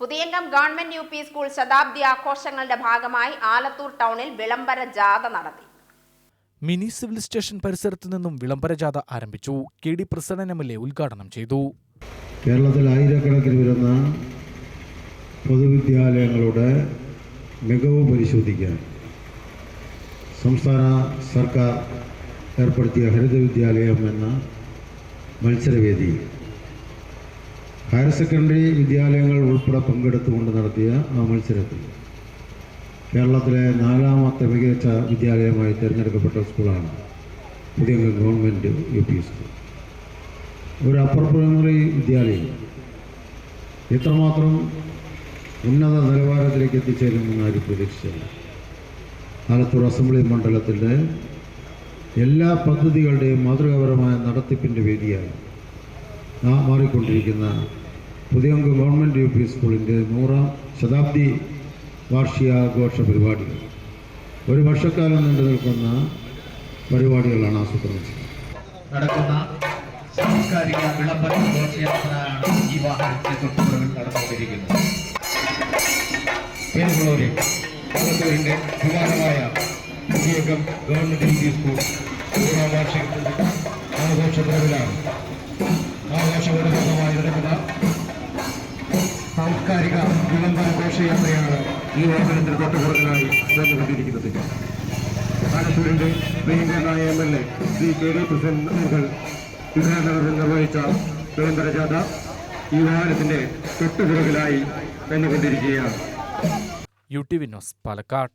Puthiyankam government U P school ശതാബ്ദി ആഘോഷങ്ങളുടെ ഭാഗമായി ആലത്തൂർ ടൗണിൽ വിളംബര ജാഥ നടത്തി. മിനി സിവിൽ സ്റ്റേഷൻ പരിസരത്തു നിന്നും വിളംബര ജാഥ ആരംഭിച്ചു. K D Prasannan M L A ഉദ്ഘാടനം ചെയ്തു. കേരളത്തിൽ ആയിരക്കണക്കിന് വരുന്ന പൊതുവിദ്യാലയങ്ങളുടെ മികവ് പരിശോധിക്കാൻ സംസ്ഥാന സർക്കാർ ഏർപ്പെടുത്തിയ ഹരിത വിദ്യാലയം എന്ന മത്സരവേദി ഹയർ സെക്കൻഡറി വിദ്യാലയങ്ങൾ ഉൾപ്പെടെ പങ്കെടുത്തുകൊണ്ട് നടത്തിയ ആ മത്സരത്തിൽ കേരളത്തിലെ നാലാമത്തെ മികച്ച വിദ്യാലയമായി തിരഞ്ഞെടുക്കപ്പെട്ട സ്കൂളാണ് പുതിയ ഗവൺമെന്റ് യു പി സ്കൂൾ. ഒരു അപ്പർ പ്രൈമറി വിദ്യാലയം. ഇത്രമാത്രം ഉന്നത നിലവാരത്തിലേക്ക് എത്തിച്ചേരുമെന്ന് ആരും പ്രതീക്ഷിച്ചില്ല. ആലത്തൂർ അസംബ്ലി മണ്ഡലത്തിന്റെ എല്ലാ പദ്ധതികളുടെയും മാതൃകാപരമായ നടത്തിപ്പിന്റെ വേദിയായി ആ മാറിക്കൊണ്ടിരിക്കുന്ന പുതിയങ്ക ഗവൺമെന്റ് യു പി സ്കൂളിന്റെ നൂറാം ശതാബ്ദി വാർഷികാഘോഷ പരിപാടികൾ ഒരു വർഷക്കാലം നീണ്ടു നിൽക്കുന്ന പരിപാടികളാണ് ആസൂത്രണം ചെയ്യുന്നത് നടക്കുന്ന സാംസ്കാരിക വിളംബര ഘോഷയാത്രയാണ് ഈ വാഹനത്തിന് തൊട്ടുപുറകിൽ നടന്നുകൊണ്ടിരിക്കുന്നത്. പേരുള്ളവരെ ആലത്തൂരിന്റെ വിമാനമായ Puthiyakam government U P school നൂറാം വാർഷിക ആഘോഷപരവിലാണ് ആഘോഷപര സാംസ്കാരിക വിളംബര ഘോഷയാത്രയാണ് ഈ വാഹനത്തിന് തൊട്ടുപുറത്തിനായി ചേർന്നുകൊണ്ടിരിക്കുന്നത് ആലത്തൂരിന്റെ പ്രിയങ്കരനായ M L A Shri K D president ഉദ്ഘാടനം നിർവഹിച്ച വിളംബര ജാഥ ഈ വാഹനത്തിന്റെ തൊട്ടുപുറകിലായി നടന്നുകൊണ്ടിരിക്കുകയാണ് യു ടി വിനോസ് പാലക്കാട്.